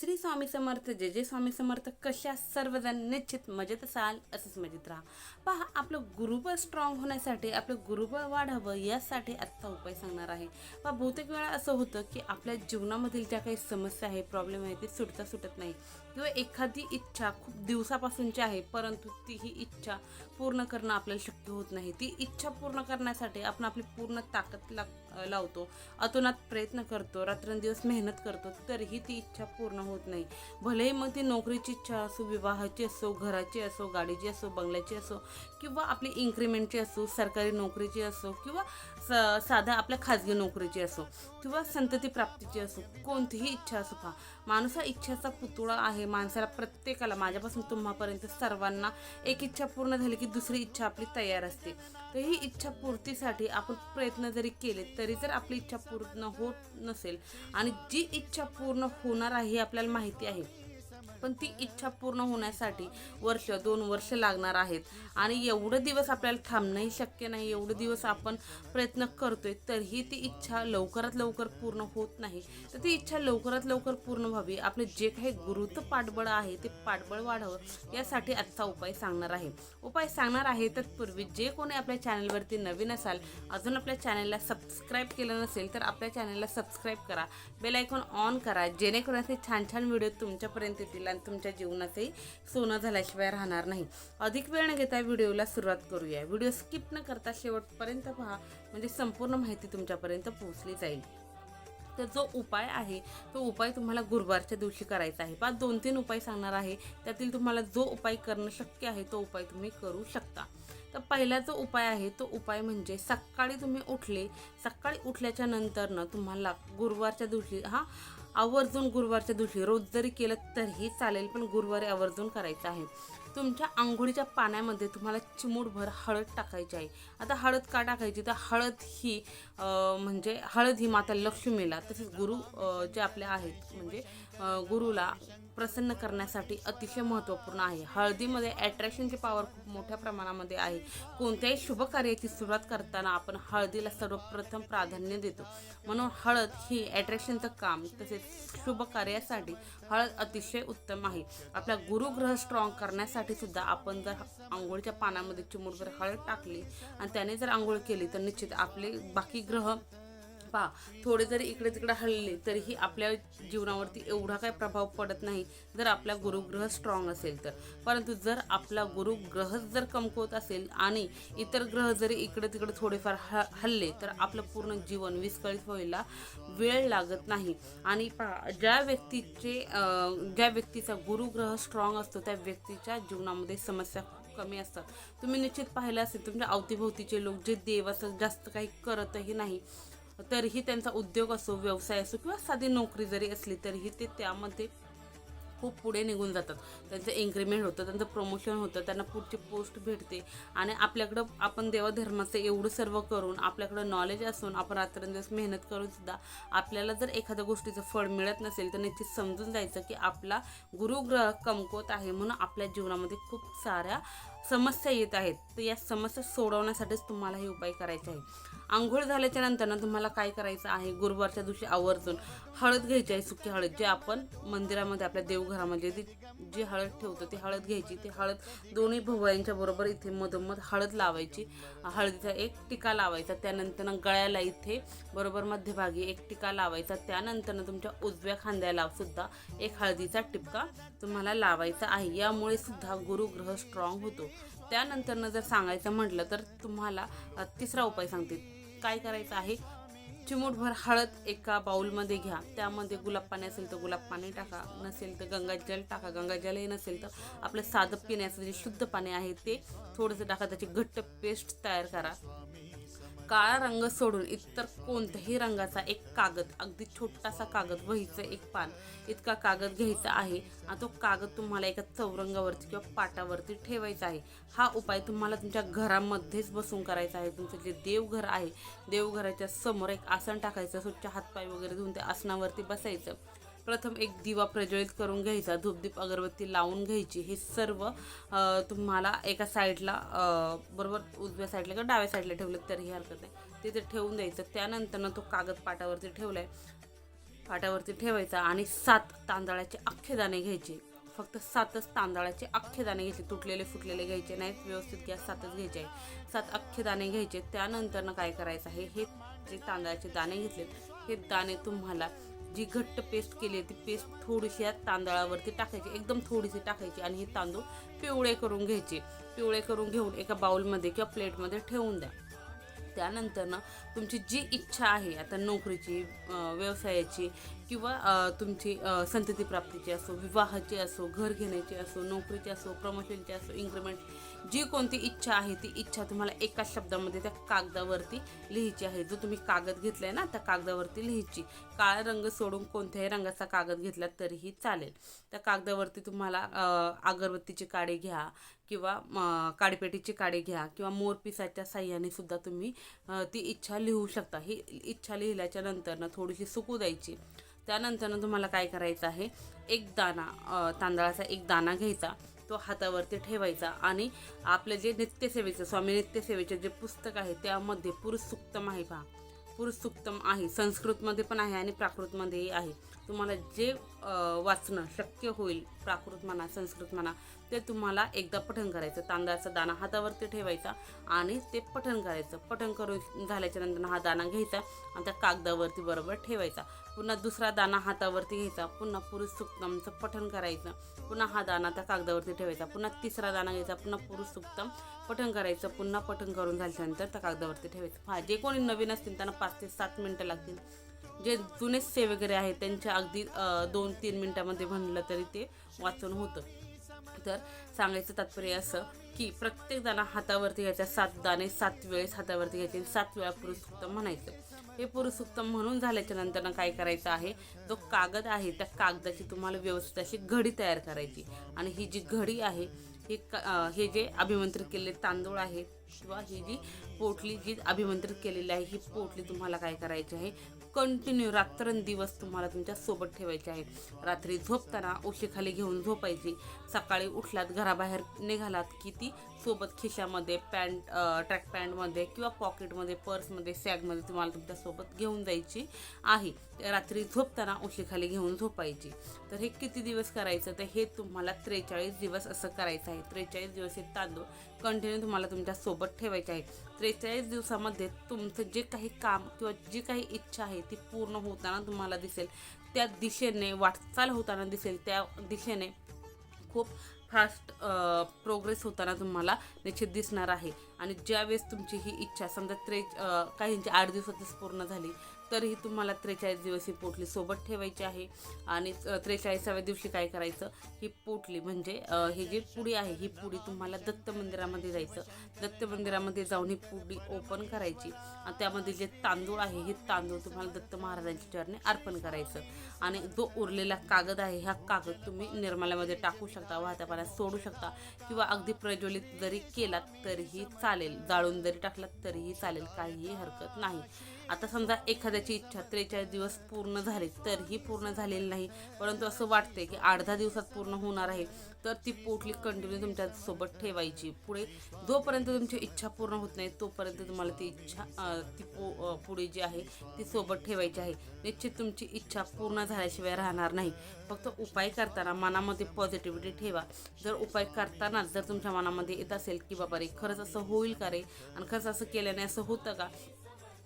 श्री स्वामी समर्थ जे जे स्वामी समर्थ. कशा सर्वजण निश्चित मजेत असाल असंच मजेत राहा. पहा आपलं गुरुबळ स्ट्रॉंग होण्यासाठी आपलं गुरुबळ वाढावं यासाठी आजचा उपाय सांगणार आहे. पहा बहुतेक वेळा असं होतं की आपल्या जीवनामधील ज्या काही समस्या आहे प्रॉब्लेम आहे ते सुटता सुटत नाही. किंवा एखादी इच्छा खूप दिवसापासूनची आहे परंतु ती ही इच्छा पूर्ण करणं आपल्याला शक्य होत नाही. ती इच्छा पूर्ण करण्यासाठी आपण आपली पूर्ण ताकद लाग लावतो अतोनात प्रयत्न करतो रात्रंदिवस मेहनत करतो तरीही ती इच्छा पूर्ण होत नाही. भलेही मग ती नोकरीची इच्छा असो विवाहाची असो घराची असो गाडीची असो बंगल्याची असो किंवा आपली इन्क्रीमेंटची असो सरकारी नोकरीची असो किंवा स साधा आपल्या खाजगी नोकरीची असो किंवा संतती प्राप्तीची असो कोणतीही इच्छा असो पहा. माणूस हा इच्छाचा पुतळा आहे. माणसाला प्रत्येकाला माझ्यापासून तुम्हापर्यंत सर्वांना एक इच्छा पूर्ण झाली की दुसरी इच्छा आपली तयार असते. तर ही इच्छा पूर्तीसाठी आपण प्रयत्न जरी केले तरी जर आपली इच्छा पूर्ण होत नसेल आणि जी इच्छा पूर्ण होणार आहे हे आपल्याला माहिती आहे. पण ती इच्छा पूर्ण होण्यासाठी वर्ष दोन वर्ष लागणार आहेत. आणि एवढं दिवस आपल्याला थांबणंही शक्य नाही एवढं दिवस आपण प्रयत्न करतोय तरीही ती इच्छा लवकरात लवकर पूर्ण होत नाही. तर ती इच्छा लवकरात लवकर पूर्ण व्हावी. आपले जे काही गुरुत्व पाठबळ आहे ते पाठबळ वाढावं यासाठी आजचा उपाय सांगणार आहे. उपाय सांगणार आहे तत्पूर्वी जे कोणी आपल्या चॅनलवरती नवीन असाल अजून आपल्या चॅनलला सबस्क्राईब केलं नसेल तर आपल्या चॅनलला सबस्क्राईब करा. बेल आयकॉन ऑन करा जेणेकरून असे छान छान व्हिडिओ तुमच्यापर्यंत येतील. आणि तुमच्या जीवनाचंही सोनं झाल्याशिवाय राहणार नाही. अधिक वेळ न घेता व्हिडिओला सुरुवात करूया. व्हिडिओ स्किप न करता शेवटपर्यंत पहा. म्हणजे संपूर्ण माहिती तुमच्यापर्यंत पोहोचली जाईल. तर जो उपाय आहे तो उपाय तुम्हाला गुरुवारच्या दिवशी करायचा आहे. पाच दोन तीन उपाय सांगणार आहे. त्यातील तुम्हाला जो उपाय करणं शक्य आहे तो उपाय तुम्ही करू शकता. तर पहिला जो उपाय आहे तो उपाय म्हणजे सकाळी तुम्ही उठले. सकाळी उठल्याच्या नंतरनं तुम्हाला गुरुवारच्या दिवशी हा आवर्जून गुरुवारच्या दिवशी रोज जरी केलं तरीही चालेल पण गुरुवारी आवर्जून करायचं आहे. तुमच्या आंघोळीच्या पाण्यामध्ये तुम्हाला चिमूटभर हळद टाकायची आहे. आता हळद का टाकायची? तर हळद ही म्हणजे हळद ही माता लक्ष्मीला तसेच गुरु जे आपले आहेत म्हणजे गुरुला प्रसन्न करण्यासाठी अतिशय महत्त्वपूर्ण आहे. हळदीमध्ये ॲट्रॅक्शनची पॉवर खूप मोठ्या प्रमाणामध्ये आहे. कोणत्याही शुभ कार्याची सुरुवात करताना आपण हळदीला सर्वप्रथम प्राधान्य देतो. म्हणून हळद ही ॲट्रॅक्शनचं काम तसेच शुभ कार्यासाठी हळद अतिशय उत्तम आहे. आपला गुरुग्रह स्ट्रॉंग करण्यासाठी सुद्धा आपण जर आंघोळीच्या पाण्यामध्ये चिमूटभर हळद टाकली आणि त्याने जर आंघोळ केली तर निश्चित आपले बाकी ग्रह पहा थोडे जरी इकडे तिकडे हलले तरीही आपल्या जीवनावरती एवढा काही प्रभाव पडत नाही. जर आपला गुरुग्रह स्ट्रॉंग असेल तर. परंतु जर आपला गुरुग्रहच जर कमकुवत असेल आणि इतर ग्रह जरी इकडे तिकडे थोडेफार ह हल्ले तर आपलं पूर्ण जीवन विस्कळीत व्हायला वेळ लागत नाही. आणि पहा ज्या व्यक्तीचे ज्या व्यक्तीचा गुरुग्रह स्ट्रॉंग असतो त्या व्यक्तीच्या जीवनामध्ये समस्या खूप कमी असतात. तुम्ही निश्चित पाहिलं असेल तुमच्या अवतीभोवतीचे लोक जे देवाचं जास्त काही करतही नाही तरीही त्यांचा उद्योग असो व्यवसाय असो किंवा साधी नोकरी जरी असली तरीही ते त्यामध्ये खूप पुढे निघून जातात. त्यांचं इन्क्रीमेंट होतं त्यांचं प्रमोशन होतं त्यांना पुढची पोस्ट भेटते. आणि आपल्याकडं आपण देवाधर्माचं एवढं सर्व करून आपल्याकडं नॉलेज असून आपण रात्रंदिवस मेहनत करूनसुद्धा आपल्याला जर एखाद्या गोष्टीचं फळ मिळत नसेल तर निश्चित समजून जायचं की आपला गुरुग्रह कमकुवत आहे म्हणून आपल्या जीवनामध्ये खूप साऱ्या समस्या येत आहेत. तर या समस्या सोडवण्यासाठीच तुम्हाला हे उपाय करायचे आहे आंघोळ झाल्याच्या नंतरनं तुम्हाला काय करायचं आहे? गुरुवारच्या दिवशी आवर्जून हळद घ्यायची आहे सुकी हळद जे आपण मंदिरामध्ये आपल्या देव घरामध्ये ती जी हळद ठेवतो ती हळद घ्यायची. ती हळद दोन्ही भुवयांच्या बरोबर इथे मधोमध हळद लावायची. हळदीचा एक टिका लावायचा. त्यानंतर गळ्याला इथे बरोबर मध्यभागी एक टिका लावायचा. त्यानंतर तुमच्या उजव्या खांद्याला सुद्धा एक हळदीचा टिपका तुम्हाला लावायचा आहे. यामुळे सुद्धा गुरुग्रह स्ट्रॉंग होतो. त्यानंतरनं जर सांगायचं म्हटलं तर तुम्हाला तिसरा उपाय सांगते. काय करायचं आहे? चिमूटभर हळद एका बाउलमध्ये घ्या. त्यामध्ये गुलाब पाणी असेल तर गुलाब पाणी टाका. नसेल तर गंगाजल टाका. गंगाजलही नसेल तर आपलं साधं पिण्याचं जे शुद्ध पाणी आहे ते थोडंसं टाका. त्याची घट्ट पेस्ट तयार करा. काळा रंग सोडून इतर कोणत्याही रंगाचा एक कागद अगदी छोटासा कागद वहीचं एक पान इतका कागद घ्यायचा आहे. आणि तो कागद तुम्हाला एका चौरंगावरती किंवा पाटावरती ठेवायचा आहे. हा उपाय तुम्हाला तुमच्या घरामध्येच बसून करायचा आहे. तुमचं जे देवघर आहे देवघराच्या समोर एक आसन टाकायचं स्वच्छ हातपाय वगैरे धुवून त्या आसनावरती बसायचं. प्रथम एक दिवा प्रज्वलित करून घ्यायचा धूपदीप अगरबत्ती लावून घ्यायची. हे सर्व तुम्हाला एका साईडला बरोबर उजव्या साईडला किंवा डाव्या साईडला ठेवलं तरीही हरकत नाही. तिथे ठेवून द्यायचं. त्यानंतरनं तो कागद पाटावरती ठेवलाय. पाटावरती ठेवायचा आणि सात तांदळाचे अख्खे दाणे घ्यायचे. फक्त सातच तांदळाचे अख्खे दाणे घ्यायचे. तुटलेले फुटलेले घ्यायचे नाहीत. व्यवस्थित गॅस सातच घ्यायचे आहे. सात अख्खे दाणे घ्यायचे त्यानंतरनं काय करायचं आहे? हे जे तांदळाचे दाणे घेतलेत हे दाणे तुम्हाला जी घट्ट पेस्ट केली आहे ती पेस्ट थोडीशी या तांदळावरती टाकायची एकदम थोडीशी टाकायची आणि हे तांदूळ पिवळे करून घ्यायचे. पिवळे करून घेऊन एका बाउलमध्ये किंवा प्लेटमध्ये ठेवून द्या. त्यानंतर ना तुमची जी इच्छा आहे आता नोकरीची व्यवसायाची किंवा तुमची संतती प्राप्तीची असो विवाहाची असो घर घेण्याची असो नोकरीची असो प्रमोशनची असो इन्क्रीमेंट जी कोणती इच्छा आहे ती इच्छा तुम्हाला एका शब्दामध्ये त्या कागदावरती लिहायची आहे. जो तुम्ही कागद घेतलाय ना त्या कागदावरती लिहायची. काळा रंग सोडून कोणत्याही रंगाचा कागद घेतला तरीही चालेल. त्या कागदावरती तुम्हाला अगरबत्तीची काडी घ्या किंवा काडीपेटीची काडी घ्या किंवा मोरपिसाच्या साह्याने सुद्धा तुम्ही ती इच्छा लिहू शकता. ही इच्छा लिहिल्याच्या नंतरनं थोडीशी सुकू द्यायची. त्यानंतरनं तुम्हाला काय करायचं आहे? एक दाणा तांदळाचा एक दाणा घ्यायचा. तो हातावरती ठेवायचा आणि आपलं जे नित्यसेवेचं स्वामी नित्यसेवेचे जे पुस्तक आहे त्यामध्ये पुरुषसुक्तम आहे पहा. पुरुषसुक्तम आहे. संस्कृतमध्ये पण आहे आणि प्राकृतमध्येही आहे. तुम्हाला जे वाचणं शक्य होईल प्राकृत म्हणा संस्कृत म्हणा ते तुम्हाला एकदा पठण करायचं. तांदळाचा दाणा हातावरती ठेवायचा आणि ते पठण करायचं. पठण करून झाल्याच्यानंतर हा दाणा घ्यायचा आणि त्या कागदावरती बरोबर ठेवायचा. पुन्हा दुसरा दाणा हातावरती घ्यायचा. पुन्हा पुरुष सुक्तमचं पठण करायचं. पुन्हा हा दाणा त्या कागदावरती ठेवायचा. पुन्हा तिसरा दाणा घ्यायचा. पुन्हा पुरुष सुक्तम पठण करायचं. पुन्हा पठण करून झाल्यानंतर त्या कागदावरती ठेवायचं. हा जे कोणी नवीन असतील त्यांना पाच ते सात मिनटं लागतील. जे जुने से वगैरे आहेत त्यांच्या अगदी दोन तीन मिनटामध्ये म्हणलं तरी ते वाचन होतं. तर सांगायचं तात्पर्य असं की प्रत्येक दाणा हातावरती घ्यायचा सात दाणे सात वेळेस हातावरती घ्यायचे सात वेळा पुरुषोत्तम म्हणायचं. हे पुरुषोत्तम म्हणून झाल्याच्यानंतर काय करायचं आहे? जो कागद आहे त्या कागदाची तुम्हाला व्यवस्थित अशी घडी तयार करायची. आणि ही जी घडी आहे हे क हे जे अभिमंत्रित केलेले तांदूळ आहेत शिवा ही जी पोटली जी अभिमंत्रित केलेली आहे ही पोटली तुम्हाला काय करायची आहे? कंटिन्यू रात्रंदिवस तुम्हाला तुमच्यासोबत ठेवायची आहे. रात्री झोपताना उशीखाली घेऊन झोपायची. सकाळी उठलात घराबाहेर निघालात की ती सोबत खिशामध्ये पॅन्ट ट्रॅक पॅन्टमध्ये किंवा पॉकेटमध्ये पर्समध्ये सॅगमध्ये तुम्हाला तुमच्यासोबत घेऊन जायची आहे. रात्री झोपताना उशीखाली घेऊन झोपायची. तर हे किती दिवस करायचं? तर हे तुम्हाला त्रेचाळीस दिवस असं करायचं आहे. त्रेचाळीस दिवस हे तांदूळ कंटिन्यू तुम्हाला तुमच्यासोबत ठेवायचे आहे त्रेचाळीस दिवसामध्ये तुमचं जे काही काम किंवा जी काही इच्छा आहे ती पूर्ण होताना तुम्हाला दिसेल. त्या दिशेने वाटचाल होताना दिसेल. त्या दिशेने खूप फास्ट प्रोग्रेस होताना तुम्हाला निश्चित दिसणार आहे. आणि ज्यावेळेस तुमची ही इच्छा समजा त्रे काहींची आठ दिवसातच पूर्ण झाली तरीही तुम्हाला त्रेचाळीस दिवस ही पोटली सोबत ठेवायची आहे. आणि त्रेचाळीसाव्या दिवशी काय करायचं? ही पोटली म्हणजे ही जी पुडी आहे ही पुडी तुम्हाला दत्त मंदिरामध्ये जायचं. दत्त मंदिरामध्ये जाऊन ही पुडी ओपन करायची. आणि त्यामध्ये जे तांदूळ आहे हे तांदूळ तुम्हाला दत्त महाराजांच्या चरणी अर्पण करायचं. आणि जो उरलेला कागद आहे हा कागद तुम्ही निर्माल्यामध्ये टाकू शकता वाहत्या पाण्यात सोडू शकता. किंवा अगदी प्रज्वलित जरी केलात तरीही चालेल. जाळून जरी टाकलात तरीही चालेल. काहीही हरकत नाही. आता समजा एखाद्याची इच्छा त्रेचाळीस दिवस पूर्ण झाले तरीही पूर्ण झालेली नाही परंतु असं वाटते की अर्धा दिवसात पूर्ण होणार आहे तर ती पोटली कंटिन्यू तुमच्यासोबत ठेवायची. पुढे जोपर्यंत तुमची इच्छा पूर्ण होत नाही तोपर्यंत तुम्हाला ती इच्छा ती पो पुढे जी आहे ती सोबत ठेवायची आहे. निश्चित तुमची इच्छा पूर्ण झाल्याशिवाय राहणार नाही. फक्त उपाय करताना मनामध्ये पॉझिटिव्हिटी ठेवा. जर उपाय करताना जर तुमच्या मनामध्ये येत असेल की बाबा रे खरंच असं होईल का रे? आणि खरंच असं केल्याने असं होतं का?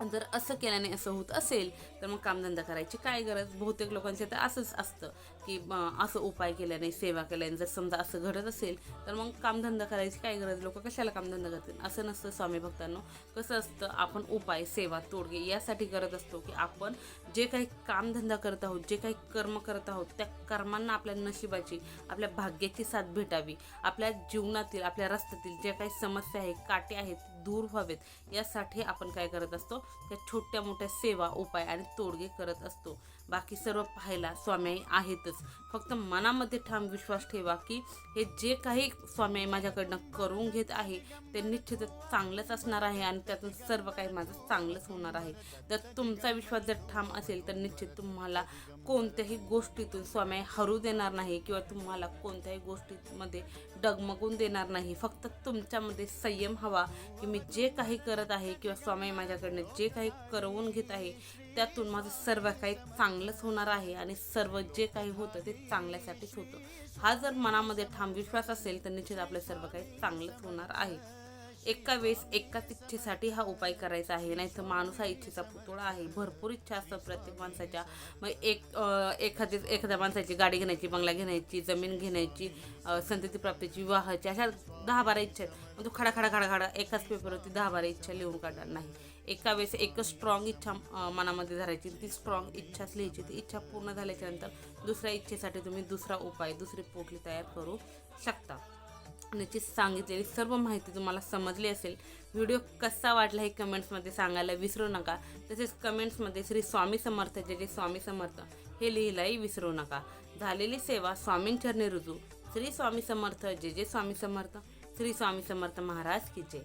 जर असं केल्याने असं होत असेल तर मग कामधंदा करायची काय गरज? बहुतेक लोकांचे तर असंच असतं की असं उपाय केल्याने सेवा केल्याने जर समजा असं घडत असेल तर मग कामधंदा करायची काय गरज? लोक कशाला कामधंदा करतील? असं नसतं स्वामी भक्तांनो. कसं असतं आपण उपाय सेवा तोडगे यासाठी करत असतो की आपण जे काही कामधंदा करत आहोत जे काही कर्म करत आहोत त्या कर्मांना आपल्या नशिबाची आपल्या भाग्याची साथ भेटावी. आपल्या जीवनातील आपल्या रस्त्यातील ज्या काही समस्या आहेत काटे आहेत दूर व्हावेत. यासाठी आपण काय करत असतो? त्या छोट्या मोठ्या सेवा उपाय आणि तोडगे करत असतो. बाकी सर्व पाहायला स्वामी आहेतच. फक्त मनामध्ये ठाम विश्वास ठेवा की हे जे काही स्वामी माझ्याकडनं करून घेत आहे ते निश्चितच चांगलंच असणार आहे आणि त्यातून सर्व काही माझं चांगलंच होणार आहे. जर तुमचा विश्वास जर ठाम असेल तर निश्चित तुम्हाला कोणत्याही गोष्टीतून स्वामी हरू देणार नाही किंवा तुम्हाला कोणत्याही गोष्टीमध्ये डगमगून देणार नाही. फक्त तुमच्यामध्ये संयम हवा की मी जे काही करत आहे किंवा स्वामी माझ्याकडनं जे काही करवून घेत आहे त्यातून माझं सर्व काही चांगलंच होणार आहे आणि सर्व जे काही होतं ते चांगल्यासाठीच होतं. हा जर मनामध्ये ठाम विश्वास असेल तर निश्चित आपलं सर्व काही चांगलंच होणार आहे. एका वेळेस एकाच इच्छेसाठी हा उपाय करायचा आहे. नाही तर माणूस हा इच्छेचा पुतळा आहे. भरपूर इच्छा असतात प्रत्येक माणसाच्या. मग एक एखादी एखाद्या माणसाची गाडी घेण्याची बंगला घेण्याची जमीन घेण्याची संतती प्राप्तीची विवाहाची अशा दहा बारा इच्छा आहेत. मग तो खडा खडा खडा खडा एकाच पेपरवरती दहा बारा इच्छा लिहून काढणार नाही. एका वेळेस एकच स्ट्रॉंग इच्छा मनामध्ये धरायची. ती स्ट्रॉंग इच्छाच लिहायची. ती इच्छा पूर्ण झाल्याच्यानंतर दुसऱ्या इच्छेसाठी तुम्ही दुसरा उपाय दुसरी पोटली तयार करू शकता. निश्चित सांगितलेली सर्व माहिती तुम्हाला समजली असेल. व्हिडिओ कसा वाटला हे कमेंट्समध्ये सांगायला विसरू नका. तसेच कमेंट्समध्ये श्री स्वामी समर्थ जे जे स्वामी समर्थ हे लिहिलाही विसरू नका. झालेली सेवा स्वामींचरणी रुजू. श्री स्वामी समर्थ जे जे स्वामी समर्थ. श्री स्वामी समर्थ महाराज की जय.